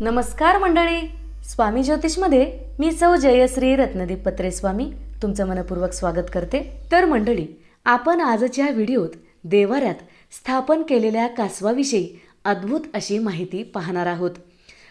नमस्कार मंडळी. स्वामी ज्योतिषमध्ये मी सौ जयश्री रत्नदीप पत्रे स्वामी तुमचं मनपूर्वक स्वागत करते. तर मंडळी आपण आजच्या व्हिडिओत देवाऱ्यात स्थापन केलेल्या कासवाविषयी अद्भुत अशी माहिती पाहणार आहोत.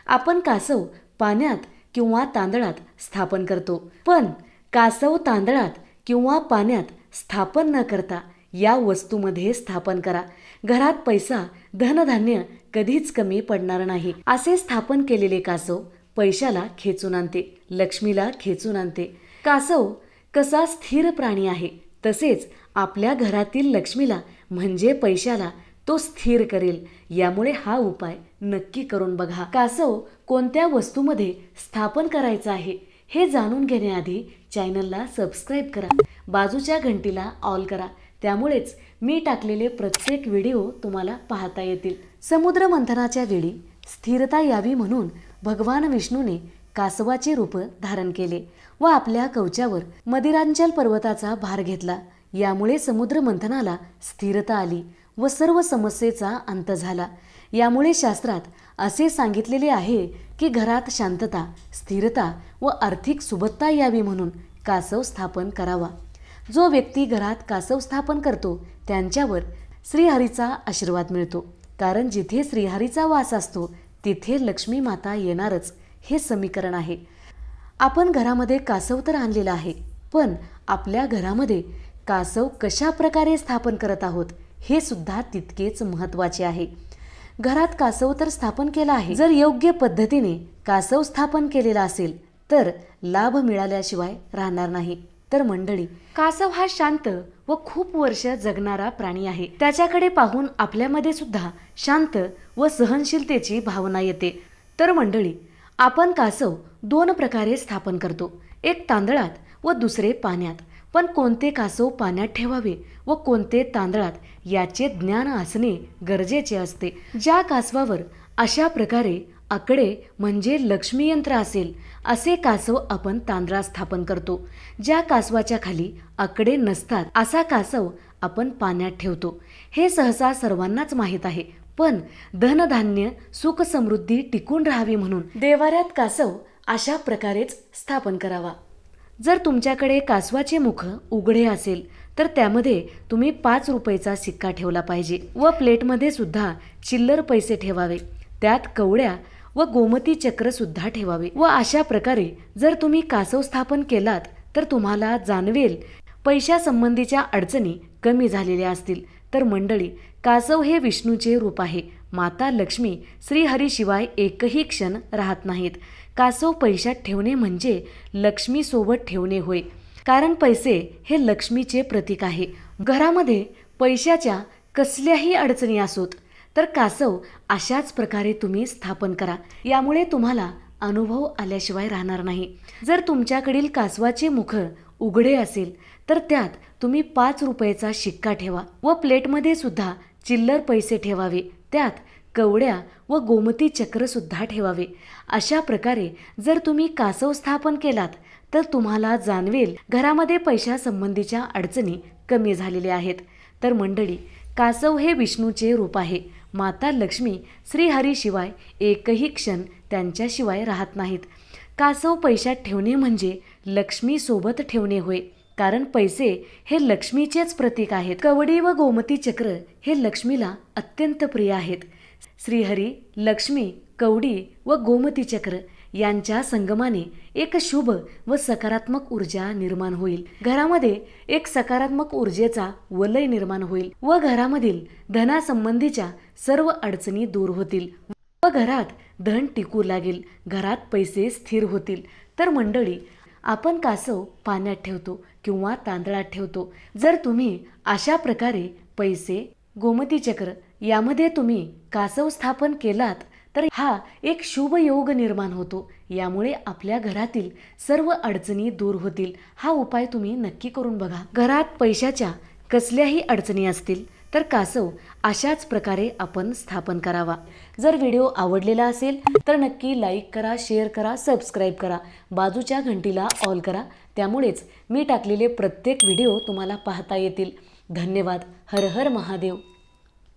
आपण कासव पाण्यात किंवा तांदळात स्थापन करतो पण कासव तांदळात किंवा पाण्यात स्थापन न करता या वस्तूमध्ये स्थापन करा. घरात पैसा धनधान्य कधीच कमी पडणार नाही. असे स्थापन केलेले कासव पैशाला खेचून आणते लक्ष्मीला खेचून आणते. कासव कसा स्थिर प्राणी आहे तसेच आपल्या घरातील लक्ष्मीला म्हणजे पैशाला तो स्थिर करेल यामुळे हा उपाय नक्की करून बघा. कासव कोणत्या वस्तूमध्ये स्थापन करायचं आहे हे जाणून घेण्याआधी चॅनलला सबस्क्राईब करा. बाजूच्या घंटीला ऑल करा. त्यामुळेच मी टाकलेले प्रत्येक व्हिडिओ तुम्हाला पाहता येतील. समुद्र मंथनाच्या वेळी स्थिरता यावी म्हणून भगवान विष्णूने कासवाचे रूप धारण केले व आपल्या कवचावर मदिरांचल पर्वताचा भार घेतला. यामुळे समुद्र मंथनाला स्थिरता आली व सर्व समस्येचा अंत झाला. यामुळे शास्त्रात असे सांगितलेले आहे की घरात शांतता स्थिरता व आर्थिक सुबत्ता यावी म्हणून कासव स्थापन करावा. जो व्यक्ती घरात कासव स्थापन करतो त्यांच्यावर श्रीहरीचा आशीर्वाद मिळतो. कारण जिथे श्रीहरीचा वास असतो तिथे लक्ष्मी माता येणारच हे समीकरण आहे. आपण घरामध्ये कासव तर आणलेला आहे पण आपल्या घरामध्ये कासव कशा प्रकारे स्थापन करत आहोत हे सुद्धा तितकेच महत्त्वाचे आहे. घरात कासव तर स्थापन केला आहे. जर योग्य पद्धतीने कासव स्थापन केलेला असेल तर लाभ मिळाल्याशिवाय राहणार नाही. तर मंडळी कासव हा शांत व खूप वर्ष जगणारा प्राणी आहे. त्याच्याकडे पाहून आपल्यामध्ये सुद्धा शांत व सहनशीलतेची भावना येते. तर मंडळी आपण कासव दोन प्रकारे स्थापन करतो. एक तांदळात व दुसरे पाण्यात. पण कोणते कासव पाण्यात ठेवावे व कोणते तांदळात याचे ज्ञान असणे गरजेचे असते. ज्या कासवावर अशा प्रकारे आकडे म्हणजे लक्ष्मीयंत्र असेल असे कासव आपण तांदळात स्थापन करतो. ज्या कासवाच्या खाली आकडे नसतात असा कासव आपण पाण्यात ठेवतो. हे सहसा सर्वांनाच माहीत आहे पण धनधान्य सुख समृद्धी टिकून राहावी म्हणून देवाऱ्यात कासव अशा प्रकारेच स्थापन करावा. जर तुमच्याकडे कासवाचे मुख उघडे असेल तर त्यामध्ये तुम्ही पाच रुपयेचा सिक्का ठेवला पाहिजे व प्लेटमध्ये सुद्धा चिल्लर पैसे ठेवावे. त्यात कवड्या व गोमती चक्र सुद्धा ठेवावे. व अशा प्रकारे जर तुम्ही कासव स्थापन केलात तर तुम्हाला जाणवेल पैशासंबंधीच्या अडचणी कमी झालेल्या असतील. तर मंडळी कासव हे विष्णूचे रूप आहे. माता लक्ष्मी श्रीहरीशिवाय एकही क्षण राहत नाहीत. कासव पैशात ठेवणे म्हणजे लक्ष्मीसोबत ठेवणे होय. कारण पैसे हे लक्ष्मीचे प्रतीक आहे. घरामध्ये पैशाच्या कसल्याही अडचणी असोत. तर कासव अशाच प्रकारे तुम्ही स्थापन करा. यामुळे तुम्हाला अनुभव आल्याशिवाय राहणार नाही. जर तुमच्याकडील कासवाचे मुख उघडे असेल तर त्यात तुम्ही पाच रुपयाचा शिक्का ठेवा व प्लेटमध्ये सुद्धा चिल्लर पैसे ठेवावे. त्यात कवड्या व गोमती चक्रसुद्धा ठेवावे. अशा प्रकारे जर तुम्ही कासव स्थापन केलात तर तुम्हाला जाणवेल घरामध्ये पैशासंबंधीच्या अडचणी कमी झालेल्या आहेत. तर मंडळी कासव हे विष्णूचे रूप आहे. माता लक्ष्मी श्रीहरीशिवाय एकही क्षण त्यांच्याशिवाय राहत नाहीत. कासव पैशात ठेवणे म्हणजे लक्ष्मीसोबत ठेवणे होय कारण पैसे हे लक्ष्मीचेच प्रतीक आहेत. कवडी व गोमती चक्र हे लक्ष्मीला अत्यंत प्रिय आहेत. श्रीहरी लक्ष्मी कवडी व गोमती चक्र यांच्या संगमाने एक शुभ व सकारात्मक ऊर्जा निर्माण होईल. घरामध्ये एक सकारात्मक ऊर्जेचा वलय निर्माण होईल व घरामधील धनासंबंधीच्या सर्व अडचणी दूर होतील व घरात धन टिकू लागेल घरात पैसे स्थिर होतील. तर मंडळी आपण कासव पाण्यात ठेवतो किंवा तांदळात ठेवतो. जर तुम्ही अशा प्रकारे पैसे गोमती चक्र यामध्ये तुम्ही कासव स्थापन केलात तर हा एक शुभ योग निर्माण होतो. यामुळे आपल्या घरातील सर्व अडचणी दूर होतील. हा उपाय तुम्ही नक्की करून बघा. घरात पैशाच्या कसल्याही अडचणी असतील तर कासव अशाच प्रकारे आपण स्थापन करावा. जर व्हिडिओ आवडलेला असेल तर नक्की लाईक करा शेअर करा सबस्क्राईब करा. बाजूच्या घंटीला ऑल करा. त्यामुळेच मी टाकलेले प्रत्येक व्हिडिओ तुम्हाला पाहता येतील. धन्यवाद. हर हर महादेव.